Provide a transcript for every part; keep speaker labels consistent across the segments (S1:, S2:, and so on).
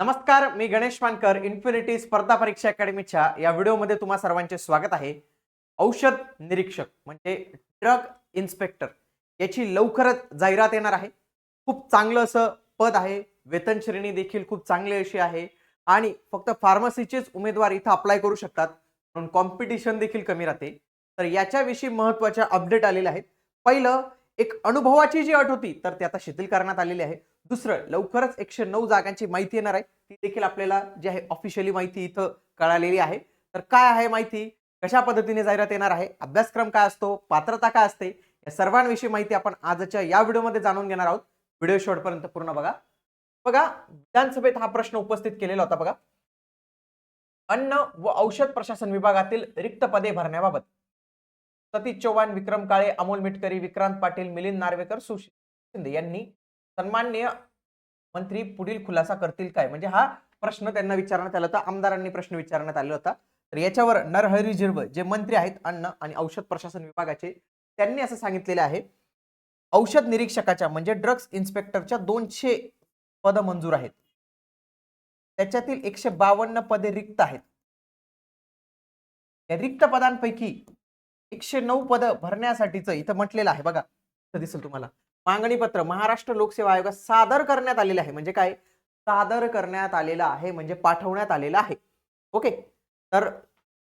S1: नमस्कार मी गणेश मानकर इन्फिनिटी स्पर्धा परीक्षा अकॅडमीच्या या व्हिडिओमध्ये तुम्हा सर्वांचे स्वागत आहे. औषध निरीक्षक म्हणजे ड्रग इन्स्पेक्टर याची लवकरच जाहिरात येणार आहे. खूप चांगलं असं पद आहे. वेतन श्रेणी देखील खूप चांगली अशी आहे. आणि फक्त फार्मसीचेच उमेदवार इथं अप्लाय करू शकतात. म्हणून कॉम्पिटिशन देखील कमी राहते. तर याच्याविषयी महत्त्वाच्या अपडेट आलेल्या आहेत. पहिलं एक अनुभवाची जी अट होती तर ती आता शिथिल करण्यात आलेली आहे. दुसरं लवकरच एकशे नऊ जागांची माहिती येणार आहे. ती देखील आपल्याला जी आहे ऑफिशियली माहिती इथं कळालेली आहे. तर काय आहे माहिती? कशा पद्धतीने जाहिरात येणार आहे? अभ्यासक्रम काय असतो? पात्रता काय असते? या सर्वांविषयी माहिती आपण आजच्या या व्हिडिओमध्ये जाणून घेणार आहोत. व्हिडिओ शेवटपर्यंत पूर्ण बघा. बघा विधानसभेत हा प्रश्न उपस्थित केलेला होता बघा. अन्न व औषध प्रशासन विभागातील रिक्त पदे भरण्याबाबत. सतीश चव्हाण विक्रम काळे अमोल मिटकरी विक्रांत पाटील मिलिंद नार्वेकर सुशील शिंदे यांनी सन्माननीय मंत्री पुढील खुलासा करतील काय? म्हणजे हा प्रश्न त्यांना विचारण्यात आला होता आमदारांनी प्रश्न विचारण्यात आला होता. तर याच्यावर नरहरी झिरव जे मंत्री आहेत अन्न आणि औषध प्रशासन विभागाचे त्यांनी असं सांगितलेले आहे औषध निरीक्षकाच्या म्हणजे ड्रग्ज इन्स्पेक्टरच्या दोनशे पद मंजूर आहेत. त्याच्यातील एकशे बावन्न पदे रिक्त आहेत. या रिक्त पदांपैकी एकशे नऊ पद भरण्यासाठीच इथं म्हटलेलं आहे. बघा दिसेल तुम्हाला? मागणी पत्र महाराष्ट्र लोकसेवा आयोगात सादर करण्यात आलेले आहे. म्हणजे काय? सादर करण्यात आलेलं आहे. म्हणजे पाठवण्यात आलेलं आहे. ओके? तर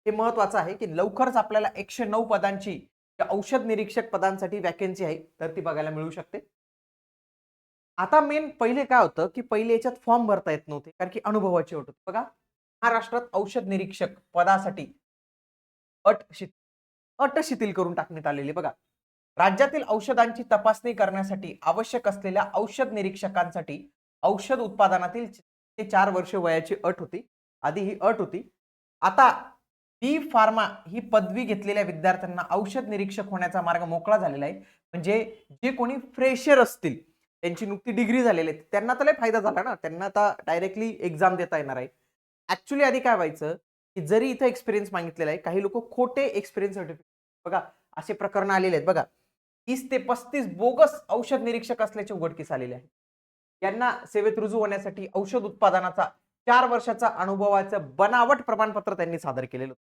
S1: हे महत्वाचं आहे की लवकरच आपल्याला एकशे नऊ पदांची औषध निरीक्षक पदांसाठी वॅकेन्सी आहे. तर ती बघायला मिळू शकते. आता मेन पहिले काय होतं की पहिले याच्यात फॉर्म भरता येत नव्हते. कारण की अनुभवाची होत. बघा. महाराष्ट्रात औषध निरीक्षक पदासाठी अट शिथिल अट शिथिल करून टाकण्यात आलेली बघा. राज्यातील औषधांची तपासणी करण्यासाठी आवश्यक असलेल्या औषध निरीक्षकांसाठी औषध उत्पादनातील ते चार वर्ष वयाची अट होती. आधी ही अट होती. आता बी फार्मा ही पदवी घेतलेल्या विद्यार्थ्यांना औषध निरीक्षक होण्याचा मार्ग मोकळा झालेला आहे. म्हणजे जे कोणी फ्रेशर असतील त्यांची नुकती डिग्री झालेली आहे त्यांना तर लय फायदा झाला ना. त्यांना आता डायरेक्टली एक्झाम देता येणार आहे. ऍक्च्युली आधी काय व्हायचं की जरी इथं एक्सपिरियन्स मागितलेला आहे काही लोक खोटे एक्सपिरियन्स सर्टिफिकेट बघा असे प्रकरण आलेले आहेत. बघा तीस ते पस्तीस बोगस औषध निरीक्षक असल्याचे उघडकीस आलेले आहे. यांना सेवेत रुजू होण्यासाठी औषध उत्पादनाचा चार वर्षाचा अनुभवाचं बनावट प्रमाणपत्र त्यांनी सादर केलेलं होतं.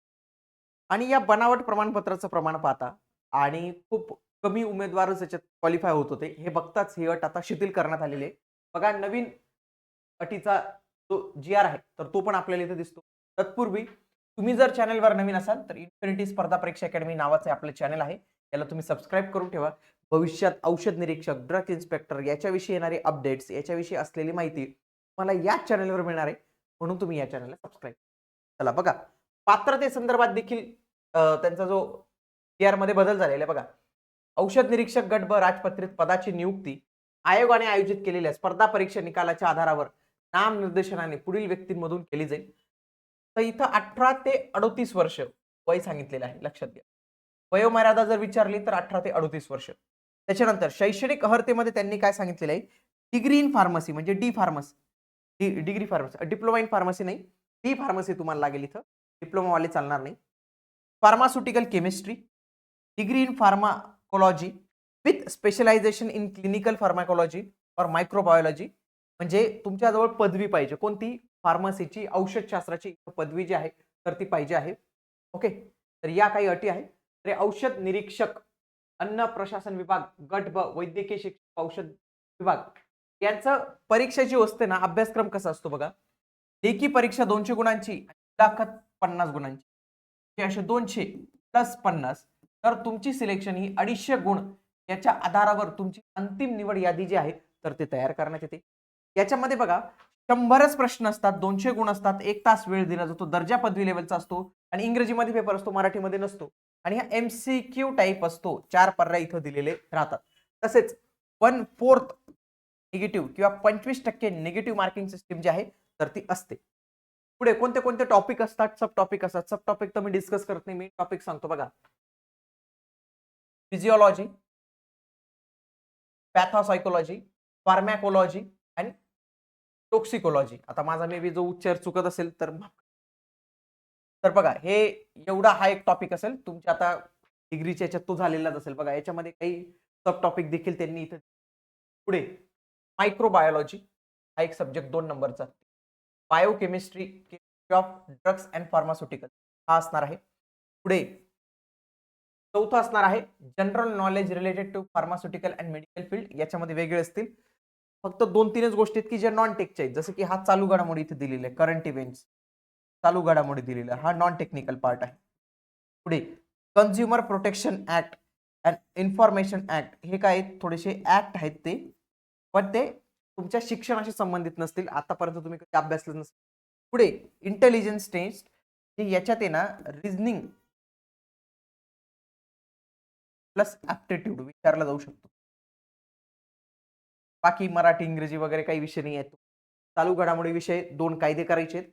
S1: आणि या बनावट प्रमाणपत्राचं प्रमाण पाहता आणि खूप कमी उमेदवारच याच्यात क्वालिफाय होत होते हे बघताच ही अट आता शिथिल करण्यात आलेली आहे. बघा नवीन अटीचा जो जी आर आहे तर तो पण आपल्याला इथे दिसतो. तत्पूर्वी तुम्ही जर चॅनलवर नवीन असाल तर इन्फिनिटी स्पर्धा परीक्षा अकॅडमी नावाचे आपलं चॅनल आहे. याला तुम्ही सबस्क्राईब करून ठेवा. भविष्यात औषध निरीक्षक ड्रग इन्स्पेक्टर याच्याविषयी येणारे अपडेट्स याच्याविषयी असलेली माहिती तुम्हाला याच चॅनलवर मिळणार आहे. म्हणून तुम्ही या चॅनलला सबस्क्राईब चला बघा. पात्रते संदर्भात देखील त्यांचा जो मध्ये बदल झालेला आहे बघा. औषध निरीक्षक गट ब राजपत्रित पदाची नियुक्ती आयोगाने आयोजित केलेल्या स्पर्धा परीक्षा निकालाच्या आधारावर नामनिर्देशनाने पुढील व्यक्तींमधून केली जाईल. तर इथं अठरा ते अडोतीस वर्ष वय सांगितलेलं आहे. लक्षात घ्या. वयोमर्यादा जर विचारली तर अठरा ते अडोतीस वर्ष. त्याच्यानंतर शैक्षणिक अर्हतेमध्ये त्यांनी काय सांगितलेलं आहे? डिग्री इन फार्मसी म्हणजे D pharmacy D degree pharmacy diploma in pharmacy नाही. डी फार्मसी तुम्हाला लागेल इथं. डिप्लोमावाले चालणार नाही. Pharmaceutical chemistry degree in pharmacology with specialisation in clinical pharmacology और मायक्रोबायोलॉजी म्हणजे तुमच्याजवळ पदवी पाहिजे. कोणती? फार्मसीची औषधशास्त्राची पदवी जी आहे तर ती पाहिजे आहे. ओके तर या काही अटी आहेत. तर औषध निरीक्षक अन्न प्रशासन विभाग गट ब वैद्यकीय शिक्षक औषध विभाग यांचं परीक्षा जी असते ना अभ्यासक्रम कसा असतो बघा? लेखी परीक्षा दोनशे गुणांची मुलाखत पन्नास गुणांची. असे दोनशे प्लस पन्नास. तर तुमची सिलेक्शन ही अडीचशे गुण याच्या आधारावर तुमची अंतिम निवड यादी जी आहे तर ते तयार करण्यात येते. याच्यामध्ये बघा शंभरच प्रश्न असतात दोनशे गुण असतात एक तास वेळ दिला जातो दर्जा पदवी लेवलचा असतो आणि इंग्रजीमध्ये पेपर असतो मराठीमध्ये नसतो. आणि हा एम सी क्यू टाईप असतो. चार पर्याय इथं दिलेले राहतात. तसेच वन फोर्थ निगेटिव्ह किंवा पंचवीस टक्के निगेटिव्ह मार्किंग सिस्टीम जी आहे तर ती असते. पुढे कोणते कोणते टॉपिक असतात? सब टॉपिक असतात. सब टॉपिक तर मी डिस्कस करत नाही. मी टॉपिक सांगतो बघा. फिजिओलॉजी पॅथॉसायकोलॉजी फार्मॅकोलॉजी आणि टोक्सिकोलॉजी आता माझा मे बी जो उच्चार चुकत असेल तर माफ तर बघा हे एवढा हा एक टॉपिक असेल तुमच्या आता डिग्रीच्या याच्यात तो झालेलाच असेल. बघा याच्यामध्ये काही सब टॉपिक देखील त्यांनी इथं पुढे. मायक्रोबायोलॉजी हा एक सब्जेक्ट दोन नंबरचा. Biochemistry chemistry of drugs and pharmaceutical हा असणार आहे. पुढे. चौथं असणार आहे general knowledge related to pharmaceutical and medical field याच्यामध्ये वेगळे असतील. फक्त दोन तीनच गोष्टी आहेत की ज्या नॉन टेकच्या आहेत. जसं की हा चालू घडामोडी इथे दिलेले आहे करंट इव्हेंट्स चालू घडामोडी दिलेला. हा नॉन टेक्निकल पार्ट आहे. पुढे consumer protection act and information act हे काय थोडेसे ऍक्ट आहेत ते. पण ते तुमच्या शिक्षणाशी संबंधित नसतील. आतापर्यंत तुम्ही कधी अभ्यासलं नसतील. पुढे इंटेलिजन्स टेस्ट जे याच्यात आहे ना रिझनिंग प्लस ॲप्टिट्यूड विचारला जाऊ शकतो. बाकी मराठी इंग्रजी वगैरे काही विषय नाही आहेत. चालू घडामोडी विषय दोन कायदे करायचे आहेत.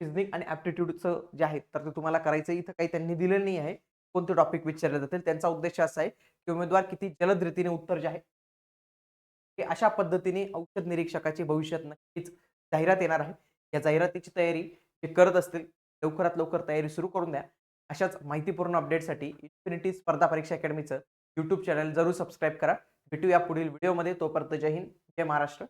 S1: रिझनिंग आणि ॲप्टिट्यूडचं जे आहे तर ते तुम्हाला करायचं इथं काही त्यांनी दिलेलं नाही आहे. कोणते टॉपिक विचारले जातील? त्यांचा उद्देश असा आहे की उमेदवार किती जलद रीतीने उत्तर जे आहे की अशा पद्धतीने औषध निरीक्षकाची भविष्यात नक्कीच जाहिरात येणार आहे. या जाहिरातीची तयारी जे करत असतील लवकरात लवकर तयारी सुरू करून द्या. अशाच माहितीपूर्ण अपडेटसाठी इन्फिनिटी स्पर्धा परीक्षा अकॅडमीचं यूट्यूब चॅनल जरूर सबस्क्राईब करा. भेटूया पुढील व्हिडिओमध्ये तोपर्यंत जय हिंद जय महाराष्ट्र.